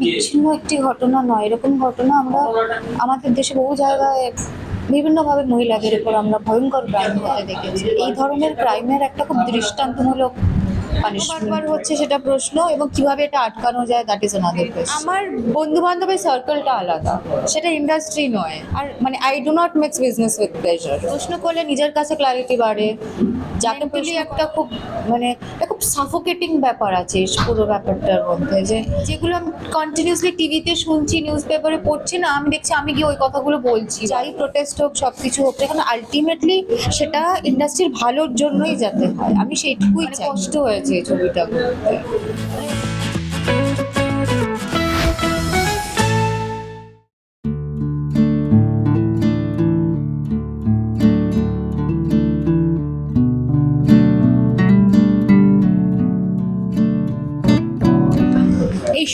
বিচ্ছিন্ন একটি ঘটনা নয়। এরকম ঘটনা আমরা আমাদের দেশে বহু জায়গায় বিভিন্নভাবে মহিলাদের উপর আমরা ভয়ঙ্কর ক্রাইম হতে দেখেছি। এই ধরনের ক্রাইমের একটা খুব দৃষ্টান্তমূলক পানিশমেন্ট হচ্ছে সেটা প্রশ্ন এবং কীভাবে এটা আটকানো যায় দ্যাট ইজ অ্যানাদার আমার বন্ধু বান্ধবের সার্কেলটা আলাদা। সেটা ইন্ডাস্ট্রি নয়। আর মানে I do not mix business with pleasure প্রশ্ন করলে নিজের কাছে ক্লারিটি বাড়ে। যাকে পেলে একটা খুব মানে একটা খুব সাফোকেটিং ব্যাপার আছে পুরো ব্যাপারটার মধ্যে যে যেগুলো আমি কন্টিনিউসলি টিভিতে শুনছি নিউজ পেপারে পড়ছি না আমি দেখছি আমি গিয়ে ওই কথাগুলো বলছি। যাই প্রোটেস্ট হোক সব কিছু হোক এখানে আলটিমেটলি সেটা ইন্ডাস্ট্রির ভালোর জন্যই যাতে হয়। আমি সেইটুকুই চাই। কষ্ট হয়েছে এই ছবিটা করতে এই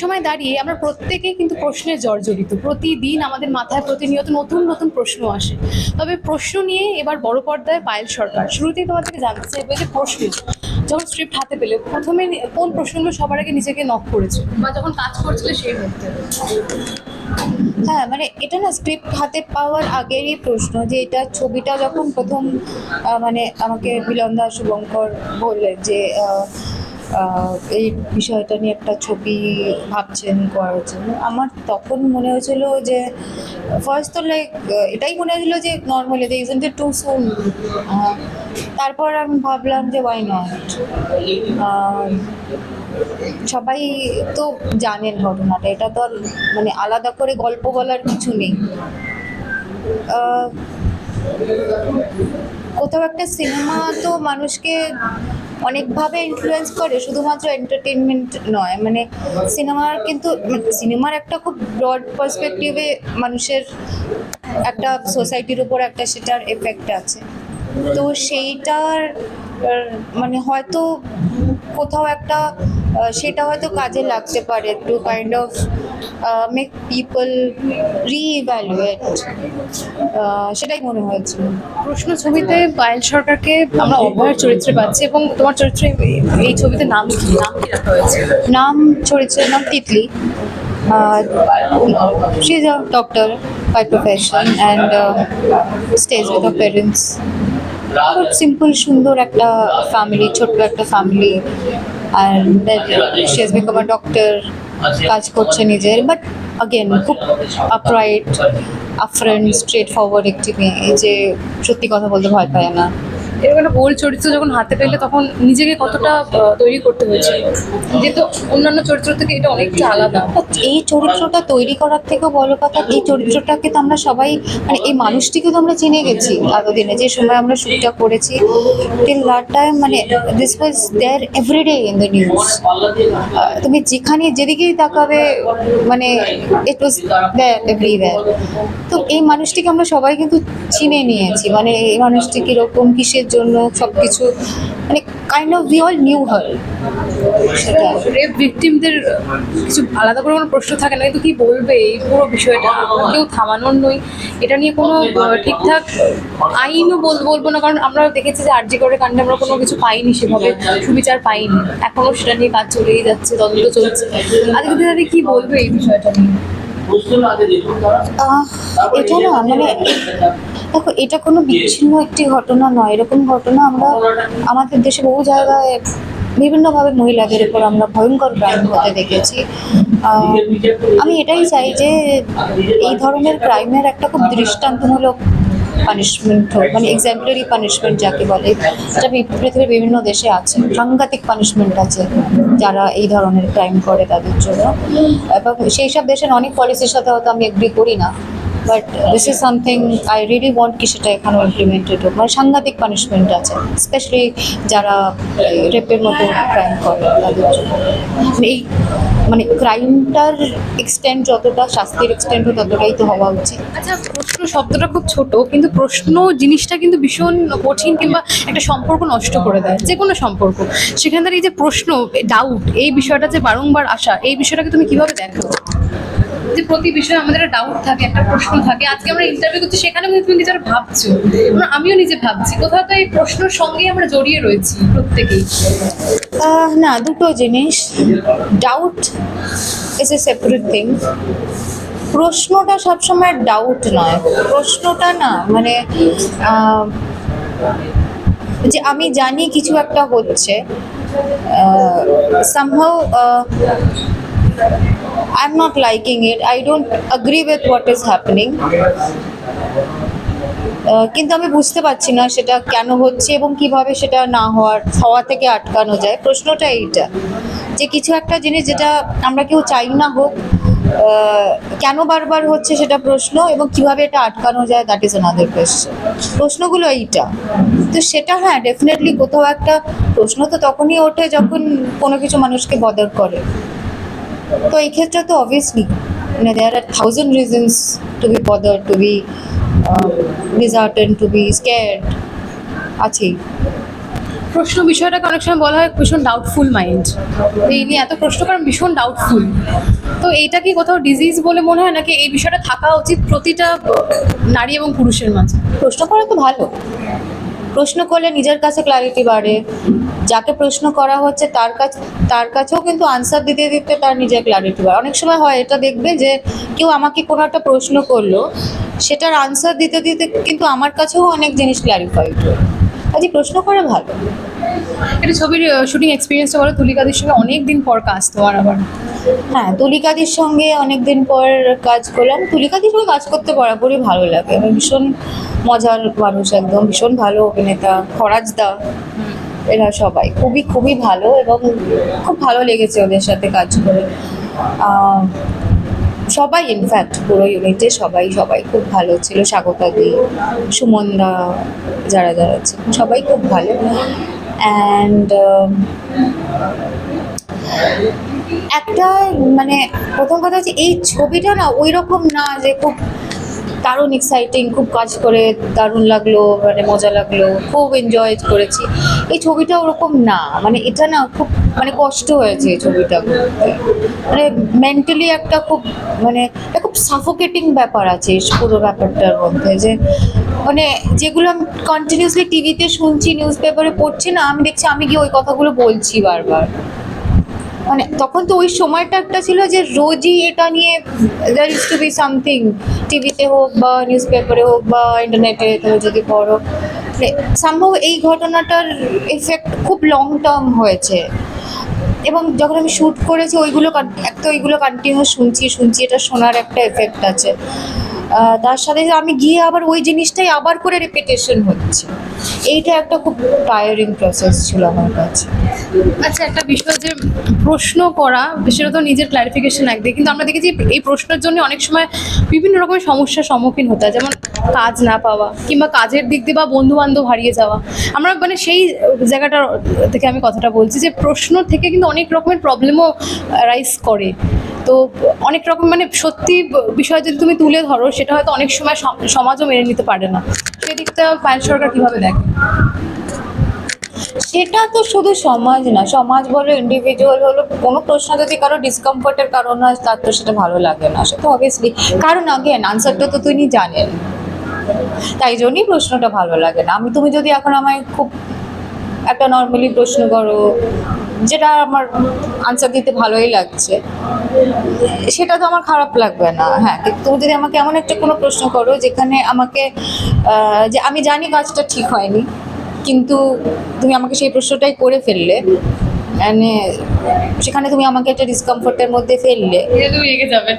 সময় দাঁড়িয়ে আমরা প্রত্যেকেই কিন্তু প্রশ্নের জর্জরিত প্রতিদিন আমাদের মাথায় প্রতিনিয়ত নতুন নতুন প্রশ্ন আসে। তবে প্রশ্ন নিয়ে এবার বড় পর্দায় পায়েল সরকার। শুরুতেই তোমার থেকে জানতে চাইব যে প্রশ্ন যখন স্ক্রিপ্ট হাতে পেলে, প্রথমে কোন প্রশ্নগুলো সবার আগে নিজেকে নক করেছে? বা যখন কাজ করছিলে সেই মুহূর্তে? হ্যাঁ মানে এটা না স্ক্রিপ্ট হাতে পাওয়ার আগেরই প্রশ্ন যে এটা ছবিটা যখন প্রথম মানে আমাকে বিলন্দা শুভঙ্কর বললেন যে এই বিষয়টা নিয়ে একটা ছবি ভাবছেন করার জন্য। আমার তখন মনে হয়েছিল যে ফার্স্ট তো লাইক এটাই মনে হয়েছিল যে নর্মালি যে ইজেন্ট টু সুন তারপর আমি ভাবলাম যে ওয়াই নট সবাই তো জানেন ঘটনাটা, এটা তো আর মানে আলাদা করে গল্প বলার কিছু নেই। কোথাও একটা সিনেমা তো মানুষকে অনেকভাবে ইনফ্লুয়েন্স করে, শুধুমাত্র এন্টারটেনমেন্ট নয় মানে সিনেমার কিন্তু সিনেমার একটা খুব ব্রড পার্সপেক্টিভে মানুষের একটা সোসাইটির উপর একটা সেটার এফেক্ট আছে। তো সেইটার মানে হয়তো কোথাও একটা সেটা হয়তো কাজে লাগতে পারে to kind of make people reevaluate সেটাই মনে হয়েছিল প্রশ্ন ছবিতে পায়েল সরকারকে আমরা অভয়ের চরিত্রে পাচ্ছি এবং তোমার চরিত্রে এই ছবিতে নাম কি? নাম কি রাখা হয়েছে নাম চরিত্রের নাম Titli. She is a doctor by profession and stage with a parents খুব সিম্পল সুন্দর একটা ফ্যামিলি ছোট্ট একটা family and she has become a doctor কাজ করছে নিজের বাট আগেন খুব আপরাইট আফ্রেন্ড স্ট্রেট ফরওয়ার্ড একটি মেয়ে। যে সত্যি কথা বলতে ভয় পায় না। এরকম একটা বোল্ড চরিত্র যখন হাতে পেলে তখন নিজেকে কতটা তৈরি করতে হয়েছে। যেহেতু অন্যান্য চরিত্র থেকে এটা অনেকটা আলাদা। এই চরিত্রটা তৈরি করার থেকেও বড় কথা এই চরিত্রটাকে তো আমরা সবাই মানে এই মানুষটিকে তো আমরা চিনে গেছি এতদিনে, যে সময় আমরা শুটটা করেছি। টিল দ্যাট টাইম মানে this was there every day in the news তুমি যেখানে যেদিকেই তাকাবে মানে ইট ওয়াজ দেয়ার এভরিওয়্যার তো এই মানুষটিকে আমরা সবাই কিন্তু চিনে নিয়েছি। মানে এই মানুষটি কীরকম, কিসের জন্য সব কিছু মানে kind of we all knew her সেটা। রেপ ভিকটিমদের কিছু আলাদা করে কোনো প্রশ্ন থাকে না কিন্তু কি বলবে এই পুরো বিষয়টা? কেউ থামানোর নই এটা নিয়ে কোনো ঠিকঠাক আইনও বল বলব না কারণ আমরা দেখেছি যে আরজি করে কাণ্ডে আমরা কোনো কিছু পাইনি সেভাবে সুবিচার পাইনি। এখনও সেটা নিয়ে কাজ চলেই যাচ্ছে তদন্ত চলছে। আজকে দিনে কি বলবে এই বিষয়টা নিয়ে? এটা না মানে দেখো, এটা কোনো বিচ্ছিন্ন একটি ঘটনা নয়। এরকম ঘটনা আমরা আমাদের দেশে বহু জায়গায় বিভিন্নভাবে মহিলাদের উপর আমরা ভয়ঙ্কর ক্রাইম হতে দেখেছি। আমি এটাই চাই যে এই ধরনের ক্রাইমের একটা খুব দৃষ্টান্তমূলক পানিশমেন্ট হোক মানে এক্সাম্পলারি পানিশমেন্ট যাকে বলে পৃ- পৃথিবীর বিভিন্ন দেশে আছে। সাংঘাতিক পানিশমেন্ট আছে যারা এই ধরনের ক্রাইম করে তাদের জন্য। এবং সেই সব দেশের অনেক পলিসির সাথে হয়তো আমি এগ্রি করি না। But this is something I really want কি সেটা এখানেও ইমপ্লিমেন্টেড হোক। মানে সাংঘাতিক পানিশমেন্ট আছে। স্পেশালি যারা রেপের মতো ক্রাইম করে তাদের জন্য। মানে এই মানে ক্রাইমটার এক্সটেন্ট যতটা, শাস্তির এক্সটেন্টও ততটাই তো হওয়া উচিত। আচ্ছা প্রশ্ন শব্দটা খুব ছোট, কিন্তু প্রশ্ন জিনিসটা কিন্তু ভীষণ কঠিন কিংবা একটা সম্পর্ক নষ্ট করে দেয়। যে কোনো সম্পর্ক। সেখানে দাঁড়িয়ে এই যে প্রশ্ন ডাউট এই বিষয়টা যে বারংবার আসা, এই বিষয়টাকে তুমি কীভাবে দেখো? যে প্রতি বিষয়ে আমাদের একটা ডাউট থাকে, একটা প্রশ্ন থাকে। আজকে আমরা ইন্টারভিউ করছি সেখানে কিন্তু তুমি নিজের ভাবছ। আমিও নিজে ভাবছি। কোথাও তো এই প্রশ্নের সঙ্গেই আমরা জড়িয়ে রয়েছি প্রত্যেকেই। না, দুটো জিনিস। Doubt is a separate thing প্রশ্নটা সবসময় ডাউট নয়। প্রশ্নটা না মানে যে আমি জানি কিছু একটা হচ্ছে somehow I am not liking it I don't agree with what is happening কিন্তু আমি বুঝতে পারছি না সেটা কেন হচ্ছে এবং কীভাবে সেটা না হওয়ার, হওয়া থেকে আটকানো যায়। প্রশ্নটা এইটা যে কিছু একটা জিনিস যেটা আমরা কেউ চাই না হোক কেন বারবার হচ্ছে সেটা প্রশ্ন এবং কীভাবে এটা আটকানো যায় দ্যাট ইজ আনাদার কোয়েশ্চেন প্রশ্নগুলো এইটা। তো সেটা হ্যাঁ ডেফিনেটলি কোথাও একটা প্রশ্ন তো তখনই ওঠে যখন কোনো কিছু মানুষকে বদর করে। তো এই ক্ষেত্রে তো অবভিয়াসলি মানে there are thousand reasons to be bother to be dishearten to be scared আছেই। প্রশ্ন বিষয়টাকে অনেক সময় বলা হয় ভীষণ ডাউটফুল মাইন্ড এই নিয়ে এত প্রশ্ন কারণ ভীষণ ডাউটফুল তো এইটা কি কোথাও ডিজিজ বলে মনে হয় নাকি এই বিষয়টা থাকা উচিত প্রতিটা নারী এবং পুরুষের মাঝে? প্রশ্ন করা তো ভালো। প্রশ্ন করলে নিজের কাছে ক্লারিটি বাড়ে যাকে প্রশ্ন করা হচ্ছে তার কাছে তার কাছেও কিন্তু আনসার দিতে দিতে তার নিজের ক্লারিটি হয় অনেক সময় হয় এটা দেখবে যে কেউ আমাকে কোনো একটা প্রশ্ন করল সেটার আনসার দিতে দিতে কিন্তু আমার কাছেও অনেক জিনিস ক্লারিফাই হয় কাজে প্রশ্ন করা ভালো। এটা ছবির শুটিং এক্সপিরিয়েন্সটা বলো তুলিকাদের সঙ্গে অনেক দিন পর কাজ তোমার আবার। হ্যাঁ তুলিকাদির সঙ্গে অনেকদিন পর কাজ করলাম। তুলিকাদির সঙ্গে কাজ করতে বরাবরই ভালো লাগে। আমি ভীষণ মজার মানুষ একদম। ভীষণ ভালো অভিনেতা। ফরাজদা এরা সবাই। খুবই খুবই ভালো এবং খুব ভালো লেগেছে ওদের সাথে কাজ করে। সবাই ইনফ্যাক্ট পুরো ইউনিটে সবাই সবাই খুব ভালো ছিল। স্বাগতাদি সুমনদা যারা যারা ছিল, সবাই খুব ভালো। অ্যান্ড একটা মানে প্রথম কথা হচ্ছে, এই ছবিটা না ওই রকম না যে খুব দারুণ এক্সাইটিং খুব কাজ করে, দারুণ লাগল মানে মজা লাগল, খুব এনজয় করেছি। এই ছবিটা ওরকম না মানে এটা না খুব মানে কষ্ট হয়েছে এই ছবিটা মানে মেন্টালি একটা খুব মানে খুব সাফোকেটিং ব্যাপার আছে পুরো ব্যাপারটার মধ্যে যে মানে যেগুলো আমি কন্টিনিউসলি টিভিতে শুনছি নিউজ পেপারে পড়ছি না, আমি দেখছি, আমি গিয়ে ওই কথাগুলো বলছি বারবার। মানে তখন তো ওই সময়টা একটা ছিল যে রোজই এটা নিয়ে there is to be something টিভিতে হোক বা নিউজ পেপারে হোক বা ইন্টারনেটে তুমি যদি পড়ো মানে সম্ভব এই ঘটনাটার এফেক্ট খুব লং টার্ম হয়েছে। এবং যখন আমি শ্যুট করেছি, ওইগুলো এক তো ওইগুলো কন্টিনিউ শুনছি শুনছি, এটা শোনার একটা এফেক্ট আছে। তার সাথে আমি গিয়ে আবার ওই জিনিসটাই আবার করে রিপিটেশন হচ্ছে। এইটা একটা খুব টায়ারিং প্রসেস ছিল আমার কাছে। আচ্ছা একটা বিষয় যে প্রশ্ন করা, সেটা নিজের ক্লারিফিকেশন একদিকে কিন্তু আমরা দেখেছি এই প্রশ্নের জন্য অনেক সময় বিভিন্ন রকমের সমস্যার সম্মুখীন হতে হয়, যেমন কাজ না পাওয়া, কিংবা কাজের দিক দিয়ে বা বন্ধু বান্ধব হারিয়ে যাওয়া। আমরা মানে সেই জায়গাটা থেকে আমি কথাটা বলছি যে প্রশ্ন থেকে কিন্তু অনেক রকমের প্রবলেমও রাইজ করে। তো অনেক রকম মানে সত্যি বিষয় যদি তুমি তুলে ধরো, সেটা হয়তো অনেক সময় সম- সমাজও মেনে নিতে পারে না। সেদিকটা পায়েল সরকার কীভাবে দেখে? সেটা তো শুধু সমাজ না, সমাজ বলো ইন্ডিভিজুয়াল হলো কোনো প্রশ্ন যদি কারও ডিসকমফর্টের কারণ হয়, তার তো সেটা ভালো লাগে না। সেটা অবভিয়াসলি কারণ আগেন আনসারটা তো তিনি জানেন তাই জন্যই প্রশ্নটা ভালো লাগে না। আমি, তুমি যদি এখন আমায় খুব একটা নর্মালি প্রশ্ন করো যেটা আমার আনসার দিতে ভালোই লাগছে। সেটা তো আমার খারাপ লাগবে না হ্যাঁ। কিন্তু তুমি যদি আমাকে এমন একটা কোনো প্রশ্ন করো যেখানে আমাকে যে আমি জানি কাজটা ঠিক হয়নি কিন্তু তুমি আমাকে সেই প্রশ্নটাই করে ফেললে মানে সেখানে তুমি আমাকে একটা ডিসকমফোর্টের মধ্যে ফেললে তুমি রেগে যাবে।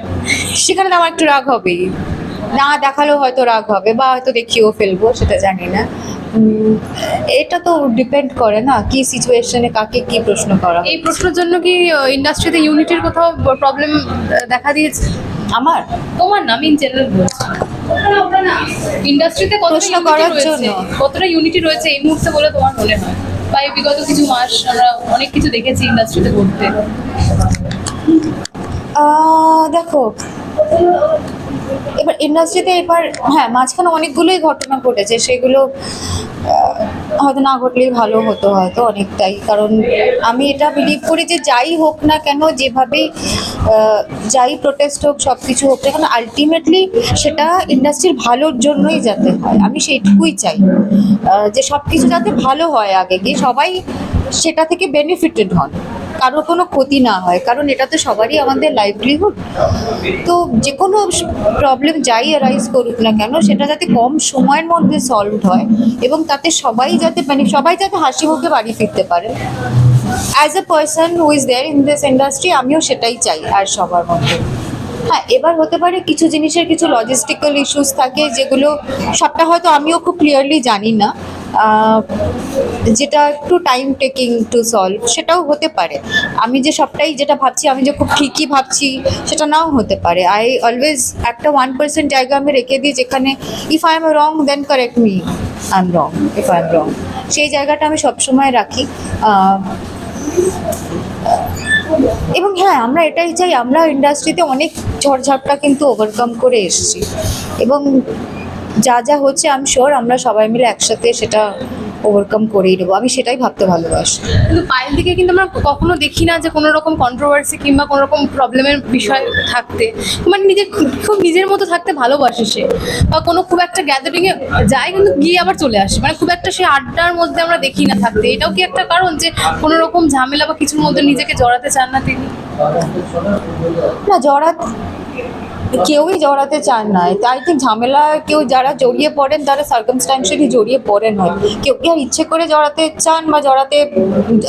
সেখানে তো আমার একটু রাগ হবেই। না দেখালেও হয়তো রাগ হবে বা হয়তো দেখিয়েও ফেলব সেটা জানি না। এটা তো ডিপেন্ড করে না কি সিচুয়েশনে কাকে কি প্রশ্ন করা এই প্রশ্নের জন্য কি ইন্ডাস্ট্রিতে ইউনিটির কোথাও প্রবলেম দেখা দিয়েছে? আমার? তোমার না আমি ইন জেনারেল বলছি। ইন্ডাস্ট্রিতে কত প্রশ্ন করার জন্য? কতটা ইউনিটি রয়েছে এই মুহূর্তে বলে তোমার মনে হয়? বা এই বিগত কিছু মাস আমরা অনেক কিছু দেখেছি ইন্ডাস্ট্রিতে ঘটতে। দেখো এবার ইন্ডাস্ট্রিতে এবার হ্যাঁ মাঝখানে অনেকগুলোই ঘটনা ঘটেছে, সেগুলো হয়তো না ঘটলেই ভালো হতো হয়তো অনেকটাই। কারণ আমি এটা বিলিভ করি যে যাই হোক না কেন, যেভাবেই যাই প্রোটেস্ট হোক সব কিছু হোক না কেন আলটিমেটলি সেটা ইন্ডাস্ট্রির ভালোর জন্যই যাতে হয়। আমি সেইটুকুই চাই যে সব কিছু যাতে ভালো হয় আগে, গিয়ে সবাই সেটা থেকে বেনিফিটেড হন। কারোর কোনো ক্ষতি না হয়, কারণ এটা তো সবারই আমাদের লাইভলিহুড তো যে কোনো প্রবলেম যাই অ্যারাইজ করুক না কেন, সেটা যাতে কম সময়ের মধ্যে সলভ হয় এবং তাতে সবাই যাতে মানে সবাই যাতে হাসি মুখে বাড়ি ফিরতে পারে। As a person who is there in this industry আমিও সেটাই চাই আর সবার মধ্যে। হ্যাঁ এবার হতে পারে কিছু জিনিসের কিছু লজিস্টিক্যাল ইস্যুস থাকে যেগুলো সবটা হয়তো আমিও খুব ক্লিয়ারলি জানি না। যেটা একটু টাইম টেকিং টু সলভ সেটাও হতে পারে। আমি যে সবটাই যেটা ভাবছি, আমি যে খুব ঠিকই ভাবছি, সেটা নাও হতে পারে। আই অলওয়েজ একটা ওয়ান পার্সেন্ট জায়গা আমি রেখে দিই যেখানে if I am wrong then correct me I am wrong if I am wrong সেই জায়গাটা আমি সবসময় রাখি। এবং হ্যাঁ আমরা এটাই চাই, আমরা ইন্ডাস্ট্রিতে অনেক ঝড়ঝাপটা কিন্তু ওভারকাম করে এসেছি। এবং যা যা হচ্ছে আমি শিওর আমরা সবাই মিলে একসাথে সেটা ওভারকাম করেই নেব। আমি সেটাই ভাবতে ভালোবাসি। কিন্তু পায়েল দিকে কিন্তু আমরা কখনো দেখি না যে কোনো রকম কন্ট্রোভার্সি কিংবা কোনো রকম প্রবলেমের বিষয় থাকতে। মানে নিজের খুব নিজের মতো থাকতে ভালোবাসে সে। বা কোনো খুব একটা গ্যাদারিংয়ে এ যায় কিন্তু গিয়ে আবার চলে আসে। মানে খুব একটা সে আড্ডার মধ্যে আমরা দেখি না থাকতে। এটাও কি একটা কারণ যে কোনো রকম ঝামেলা বা কিছুর মধ্যে নিজেকে জড়াতে চান না তিনি? না জড়া কেউই জড়াতে চান না। আই থিঙ্ক ঝামেলা কেউ যারা জড়িয়ে পড়েন তারা সার্কামস্টান্সিয়ালি জড়িয়ে পড়েন হয়। কেউ কি আর ইচ্ছে করে জড়াতে চান বা জড়াতে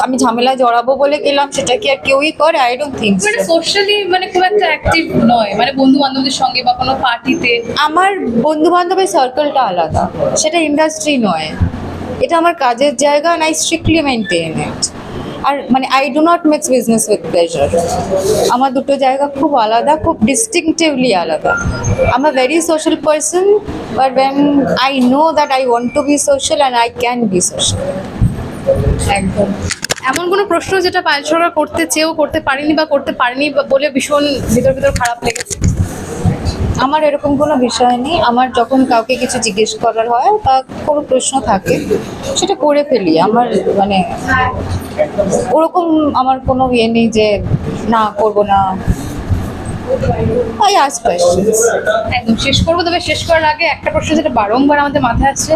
আমি ঝামেলায় জড়াবো বলে গেলাম সেটা কি আর কেউই করে? আই ডোন্ট থিঙ্ক মানে সোশ্যালি মানে খুব একটা অ্যাক্টিভ নয়। মানে বন্ধু বান্ধবদের সঙ্গে বা কোনো পার্টিতে আমার বন্ধু বান্ধবের সার্কেলটা আলাদা। সেটা ইন্ডাস্ট্রি নয়। এটা আমার কাজের জায়গা and I strictly maintain it আর মানে I do not mix business with pleasure আমার দুটো জায়গা খুব আলাদা, খুব ডিস্টিংটিভলি আলাদা। I'm a very social person but when I know that I want to be social and I can be social একদম। এমন কোনো প্রশ্ন যেটা পায়েল সরকার করতে চেয়েও করতে পারেনি বা করতে পারেনি বলে ভীষণ ভিতর ভিতর খারাপ লেগেছে? আমার এরকম কোনো বিষয় নেই। আমার যখন কাউকে কিছু জিজ্ঞেস করার হয় বা কোনো প্রশ্ন থাকে, সেটা করে ফেলি। আমার মানে ওরকম আমার কোনো ইয়ে নেই যে, না, করব না। আস কোয়েশ্চেন্স একদম শেষ করব তবে শেষ করার আগে একটা প্রশ্ন যেটা বারংবার আমাদের মাথায় আসছে।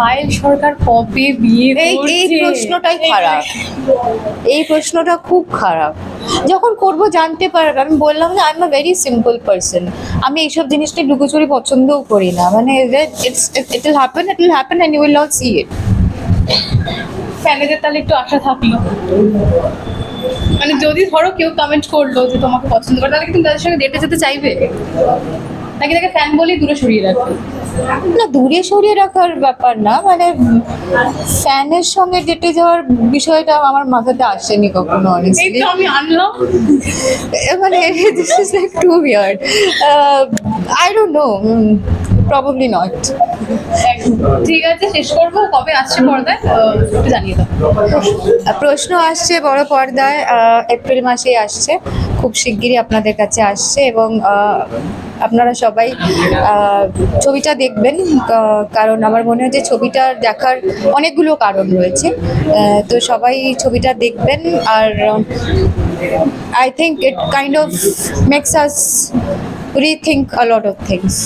পায়েল সরকার কবে বিয়ে এই এই প্রশ্নটাই খারাপ। এই প্রশ্নটা খুব খারাপ। যখন করব জানতে পারবে। আমি বললাম যে I am a very simple person আমি এইসব জিনিসটা লুকোচুরি পছন্দও করি না। মানে it's it will happen it will happen and you will not see it ফ্যানেদের তাহলে একটু আশা থাকল। মানে যদি ধরো কেউ কমেন্ট করল যে তোমাকে পছন্দ করে তাহলে কি তুমি তাদের সঙ্গে ডেটে যেতে চাইবে। নাকি তাকে ফ্যান বলেই দূরে সরিয়ে রাখবে? না দূরে সরিয়ে রাখার ব্যাপার না মানে ফ্যানের সঙ্গে ডেটে যাওয়ার বিষয়টা আমার মাথাতে আসেনি কখনো অনেস্টলি আমি আনলাম। মানে this is like to I don't know probably not ঠিক আছে, শেষ করব। কবে আসছে পর্দায়? একটু জানিয়ে দাও। প্রশ্ন আসছে বড় পর্দায় এপ্রিল মাসেই আসছে। খুব শিগগিরই আপনাদের কাছে আসছে এবং আপনারা সবাই ছবিটা দেখবেন। কারণ আমার মনে হয় যে ছবিটা দেখার অনেকগুলো কারণ রয়েছে। তো সবাই ছবিটা দেখবেন আর I think it kind of makes us rethink a lot of things